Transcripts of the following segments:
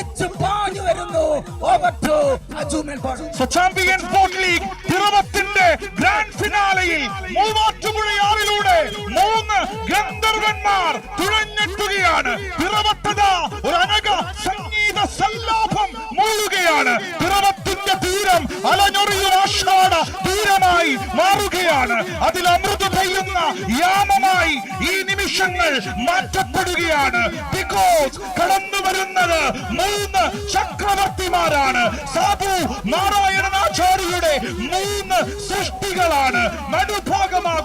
കുതിച്ചു പാഞ്ഞു വരുന്നു. ചാമ്പ്യൻ സ്പോർട്ട് ലീഗ് പിറവത്തിന്റെ ഗ്രാൻഡ് ഫിനാലയിൽ മൂവാറ്റുപുഴയാറിലൂടെ മൂന്ന് ഗന്ധർവന്മാർ തുഴഞ്ഞെത്തുകയാണ് പിറവത്തത ഒരു അനക സംഗീത സല്ലാപം മൂളുകയാണ്. പിറവത്തിന്റെ തീരം അലഞ്ഞൊറിയും ആഷാഢ തീരമായി മാറുകയാണ്. അതിൽ അമൃത് പെയ്യുന്ന യാമമായി നിമിഷങ്ങൾ മാറ്റപ്പെടുകയാണ്. ബിക്കോസ് കടന്നു വരുന്നത് മൂന്ന് ചക്രവർത്തിമാരാണ്. സാബു നാരായണനാചാര്യയുടെ മൂന്ന് സൃഷ്ടികളാണ്.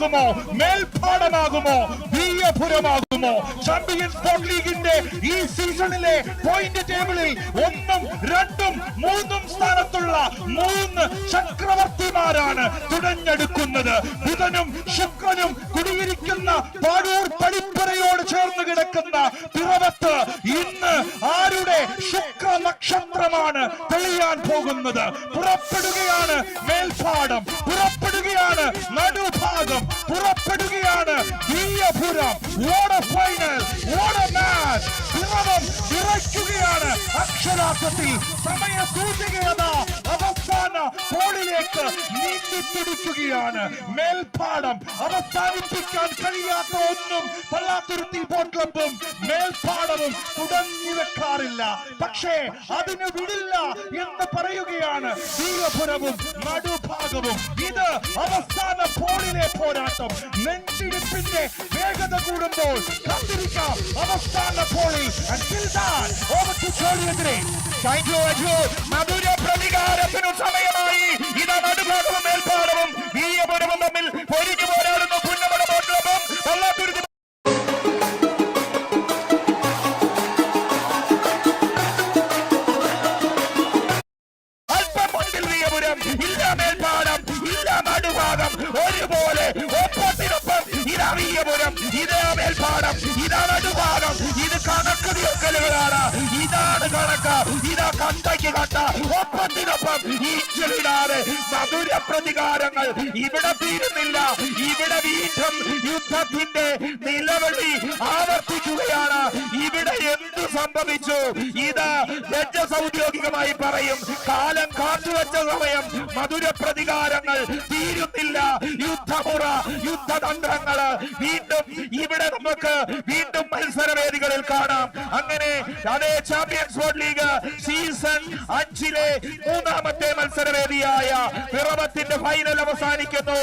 നടുഭാഗമാകുമോ മേൽപ്പാടമാകുമോ? ദീയപുരമാകുമോ ചാമ്പ്യൻസ് സ്പോർട്ട് ലീഗിന്റെ ഈ സീസണിലെ പോയിന്റ് ടേബിളിൽ ഒന്നും രണ്ടും മൂന്നും സ്ഥാനത്തുള്ള മൂന്ന് ചക്രവർത്തിമാരാണ് തുടഞ്ഞെടുക്കുന്നത് ബുധനും ശുക്രനും കുടിയിരിക്കുന്ന പാടൂർ പടിപ്പുരയോട് ചേർന്ന് കിടക്കുന്ന പിറവത്ത് ഇന്ന് ആരുടെ ശുക്ര നക്ഷത്രമാണ് തെളിയാൻ പോകുന്നത്? പുറപ്പെടുകയാണ് മേൽപ്പാടം. പുറപ്പെടുകയാണ് വീയപുരം ഓട ഫൈനൽ മാച്ച് പിറവം വിറയ്ക്കുകയാണ്. അക്ഷരാർത്ഥത്തിൽ സമയ സൂചികയത അവസാന ബോളിലേക്ക് നീന്തിപ്പിടിക്കുകയാണ് മേൽപ്പാടം അവസാനിപ്പിക്കാൻ കഴിയാത്ത ഒന്നും പള്ളാത്തുരുത്തി ബോട്ട് ക്ലബും മേൽപ്പാടവും തുടങ്ങി വെക്കാറില്ല. പക്ഷേ അതിന് വിടില്ല എന്ന് പറയുകയാണ് വീരപുരവും നടുഭാഗവും. ഇത് അവസാന പോരാട്ടം നെഞ്ചിടിപ്പിന്റെ വേഗത കൂടുമ്പോൾ കാത്തിരിക്കാം അവസാന Ajു. മധുര പ്രതികാരത്തിനു സമയമായി ഇതാ നടുഭാഗവും മേൽപ്പാടവും വീയപുരവും തമ്മിൽ പൊരിഞ്ഞു പോരാടുന്നു പുന്നമട ബോട്ടും വല്ലാത്തൊരു അല്പം വീയപുരം ഇല്ല മേൽപ്പാടം ഇല്ല നടുഭാഗം ഒരുപോലെ ഒപ്പത്തിനൊപ്പം ഇതാ വീയപുരം മേൽപ്പാടം ഇതാ നടുഭാഗം ഇത് കണക്ക് തീർക്കലുകളാണ് കണക്ക് ഇതാ കണ്ടയ്ക്ക് കണ്ട ഒപ്പത്തിനൊപ്പം ഈച്ചലിടാതെ മധുര പ്രതികാരങ്ങൾ. ഇവിടെ തീരുന്നില്ല. ഇവിടെ വീണ്ടും യുദ്ധത്തിന്റെ നിലവിളി ആവർത്തിക്കുകയാണ്. ഇവിടെ എന്തു സംഭവിച്ചു? ഇത് രജസ് ഔദ്യോഗികമായി പറയും. കാലം കാത്തുവച്ച സമയം മധുര പ്രതികാരങ്ങൾ തീരുന്നില്ല യുദ്ധമുറ യുദ്ധതന്ത്രങ്ങൾ വീണ്ടും ഇവിടെ നമുക്ക് വീണ്ടും മത്സരവേദികളിൽ കാണാം. അങ്ങനെ അതേ ചാമ്പ്യൻസ് വേൾഡ് ലീഗ് സീസൺ അഞ്ചിലെ മൂന്നാമത്തെ മത്സരവേദിയായ പിറവത്തിന്റെ ഫൈനൽ അവസാനിക്കുന്നു.